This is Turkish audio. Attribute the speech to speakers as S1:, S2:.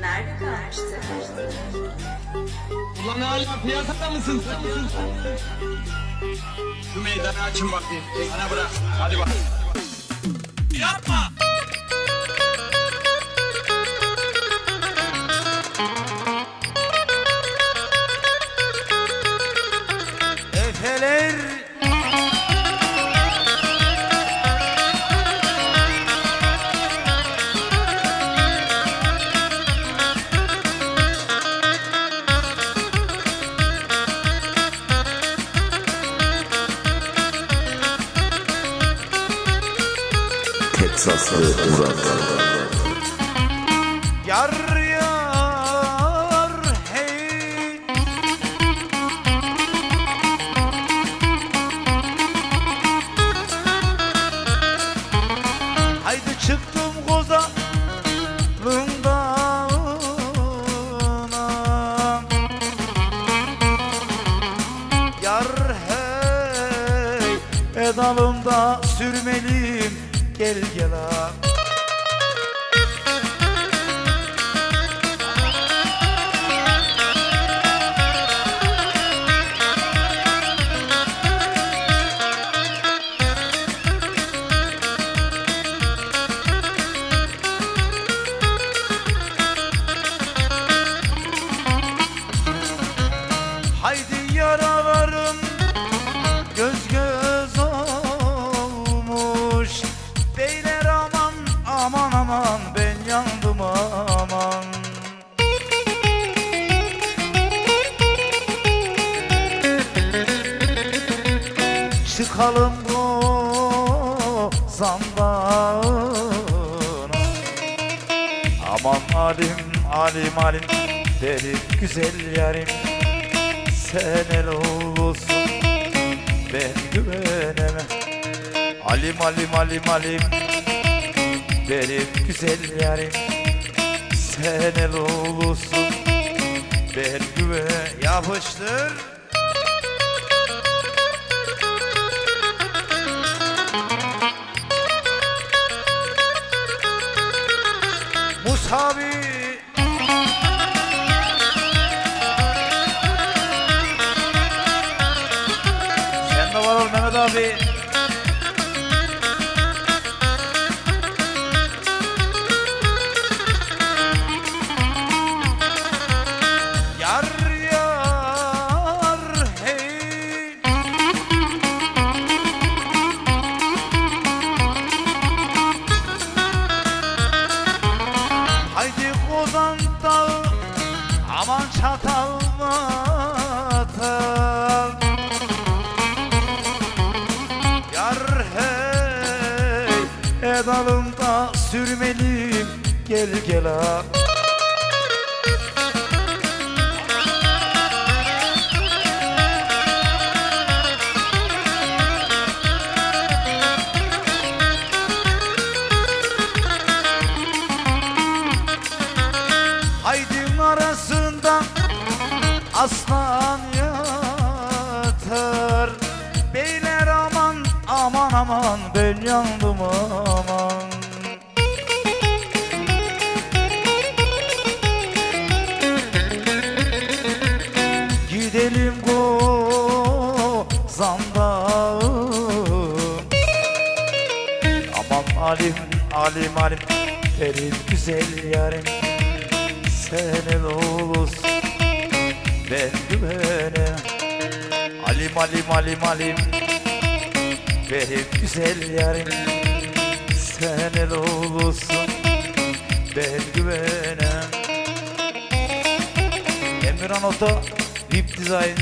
S1: Nerede kalmıştı?
S2: Ulan hala piyasada mısın? Şu meydanı açın bakayım. Bana bırak. Hadi bak. Yapma.
S3: Teksaslı Murat
S4: yar yar hey. Haydi çıktım dağına Yar hey edalımda sürmeliyim gel gel ha. Haydi yaralarım Çıkalım bu zandağına Aman alim alim alim benim güzel yarim. Sen el olursun ben güvenemem. Alim alim alim alim benim güzel yarim. Sen el olursun ben güven Yapıştır Musavi Sen de var ol Mehmet abi Haydi kozan dağı aman çatal matal Yar hey edalımda sürmeliyim gel gel ha aslan yatar Beyler aman aman aman. Ben yandım aman. Gidelim go zandağım. Aman alim alim alim. Benim güzel yarim. Sen el olursun ben güvenem Alim alim alim alim benim güzel yarim. Sen el olursun. Ben güvenem Emirhan Oto Vip Design